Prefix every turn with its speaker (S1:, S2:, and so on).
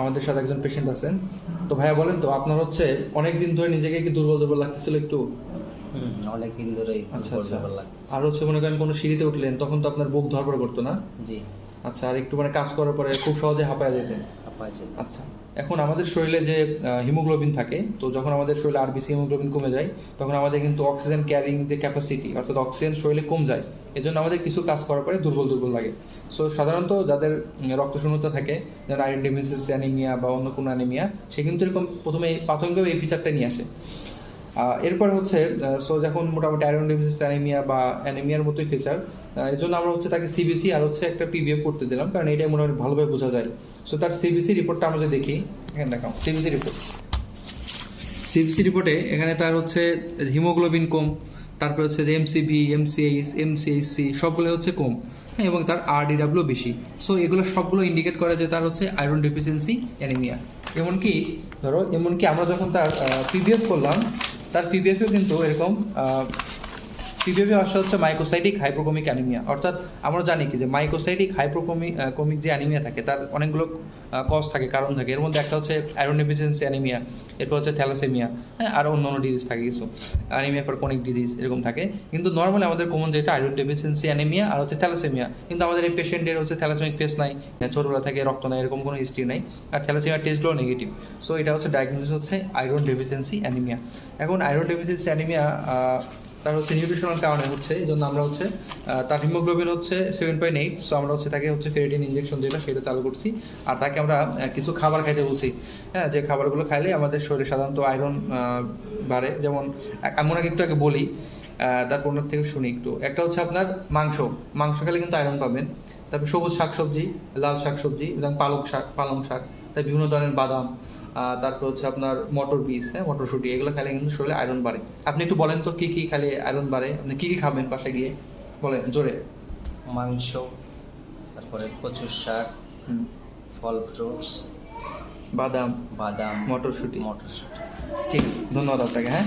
S1: আমাদের সাথে একজন পেশেন্ট আছেন। তো ভাইয়া বলেন তো আপনার হচ্ছে অনেক দিন ধরে নিজেকে কি দুর্বল দুর্বল লাগতেছিল একটু?
S2: অনেক দিন ধরে
S1: আচ্ছা আচ্ছা। আর হচ্ছে মনে করেন কোনো সিঁড়িতে উঠলেন তখন তো আপনার বুক ধরপড় করতো না?
S2: জি।
S1: আচ্ছা আর একটু মানে কাজ করার পরে খুব সহজে হাঁপায় যেতেন।
S2: আপায়
S1: আচ্ছা। এখন আমাদের শরীরে যে হিমোগ্লোবিন থাকে, তো যখন আমাদের শরীরে আরবিসি হিমোগ্লোবিন কমে যায়, তখন আমাদের কিন্তু অক্সিজেন ক্যারিং যে ক্যাপাসিটি অর্থাৎ অক্সিজেন শরীরে কম যায়, এজন্য আমাদের কিছু কাজ করার পরে দুর্বল দুর্বল লাগে। সো সাধারণত যাদের রক্ত শূন্যতা থাকে যেমন আয়রন ডেফিসিয়েন্সি অ্যানিমিয়া বা অন্য কোনো অ্যানিমিয়া সে কিন্তু এরকম প্রথমে প্রাথমিকভাবে এই ফিচারটা নিয়ে আসে। এরপর হচ্ছে সো যখন মোটামুটি আয়রন ডেফিসিয়েন্সি অ্যানিমিয়া বা অ্যানিমিয়ার মতোই ফিচার এই জন্য আমরা হচ্ছে তাকে সিবিসি আর হচ্ছে একটা পিবিএফ করতে দিলাম কারণ এটাই মোটামুটি ভালোভাবে বোঝা যায়। সো তার সিবিসি রিপোর্টটা আমরা যদি দেখি এখানে দেখাও সিবিসি রিপোর্ট সিবিসি রিপোর্টে এখানে তার হচ্ছে হিমোগ্লোবিন কম তারপর হচ্ছে যে এমসিবি এমসিএইচ এমসিএইচসি সবগুলো হচ্ছে কম হ্যাঁ, এবং তার আরডিডাব্লিউ বেশি। সো এগুলো সবগুলো ইন্ডিকেট করে যে তার হচ্ছে আয়রন ডেফিসিয়েন্সি অ্যানিমিয়া এমনকি ধরো এমনকি আমরা যখন তার পিবিএফ করলাম তার পিবিএফেও কিন্তু এরকম পিপিএফে আসা হচ্ছে মাইক্রোসাইটিক হাইপ্রোকমিক অ্যানিমিয়া অর্থাৎ আমরা জানি কি যে মাইক্রোসাইটিক হাইপ্রোকমিক কমিক যে অ্যানিমিয়া থাকে, তার অনেকগুলো কজ থাকে, কারণ থাকে। এর মধ্যে একটা হচ্ছে আয়রন ডেফিসিয়েন্সি অ্যানিমিয়া এরপর হচ্ছে থ্যালাসেমিয়া হ্যাঁ আরও অন্য অন্য ডিজিজ থাকে কিছু। অ্যানিমিয়া পর কোনিক ডিজিজ এরকম থাকে। কিন্তু নর্মালি আমাদের কমন যেটা আয়রন ডেফিসিয়েন্সি অ্যানিমিয়া আর হচ্ছে থ্যালাসেমিয়া কিন্তু আমাদের এই পেশেন্টের হচ্ছে থ্যালাসেমিক ফেস নাই। ছোটবেলা থেকে রক্ত নাই, এরকম কোনো হিস্ট্রি নাই। আর থ্যালাসেমিয়ার টেস্টগুলো নেগেটিভ সো এটা হচ্ছে ডায়াগনোসিস হচ্ছে আয়রন ডেফিসিয়েন্সি অ্যানিমিয়া এখন আয়রন ডেফিসিয়েন্সি অ্যানিমিয়া তার হচ্ছে নিউট্রিশনাল কারণে হচ্ছে এই জন্য আমরা হচ্ছে তার হিমোগ্লোবিন হচ্ছে সেভেন পয়েন্ট এইট সো আমরা হচ্ছে তাকে হচ্ছে ফেরিটিন ইঞ্জেকশন যেটা সেটা চালু করছি। আর তাকে আমরা কিছু খাবার খাইতে বলছি। হ্যাঁ যে খাবারগুলো খাইলে আমাদের শরীরে সাধারণত আয়রন বাড়ে। যেমন আ- আমি ওনাকে একটু আগে বলি তারপর ওনার থেকে শুনি একটু। একটা হচ্ছে আপনার মাংস। মাংস খেলে কিন্তু আয়রন পাবেন তারপর সবুজ শাকসবজি, লাল শাকসবজি এবং পালক শাক, পালং শাক। তার বিভিন্ন ধরনের বাদাম তারপর হচ্ছে আপনার মটর বীজ হ্যাঁ মটরশুঁটি এগুলো খেলে কিন্তু শরীরে আয়রন বাড়ে। আপনি একটু বলেন তো কি কি খেলে আয়রন বাড়ে? আপনি কি কি খাবেন পাশে গিয়ে? বলেন জোরে।
S2: মাংস তারপরে কচুর শাক ফল ফ্রুটস
S1: বাদাম
S2: বাদাম
S1: মটরশুঁটি।
S2: মটরশুঁটি।
S1: ঠিক আছে ধন্যবাদ আপনাকে হ্যাঁ।